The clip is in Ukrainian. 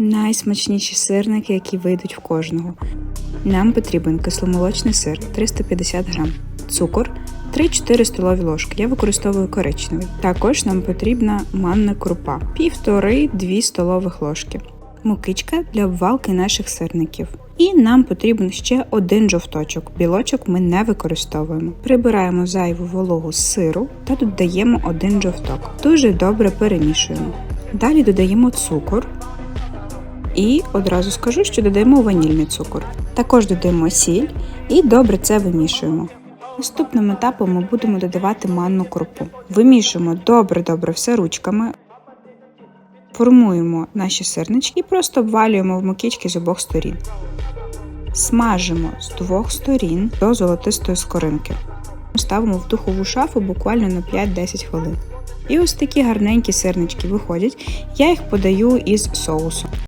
Найсмачніші сирники, які вийдуть в кожного. Нам потрібен кисломолочний сир 350 грам, цукор 3-4 столові ложки. Я використовую коричневий. Також нам потрібна манна крупа 1,5-2 столових ложки. Мукичка для обвалки наших сирників. І нам потрібен ще один жовточок. Білочок ми не використовуємо. Прибираємо зайву вологу з сиру та додаємо один жовток. Дуже добре перемішуємо. Далі додаємо цукор. І одразу скажу, що додаємо ванільний цукор. Також додаємо сіль і добре це вимішуємо. Наступним етапом ми будемо додавати манну крупу. Вимішуємо добре-добре все ручками. Формуємо наші сирнички і просто обвалюємо в мукички з обох сторін. Смажимо з двох сторін до золотистої скоринки. Ставимо в духову шафу буквально на 5-10 хвилин. І ось такі гарненькі сирнички виходять. Я їх подаю із соусом.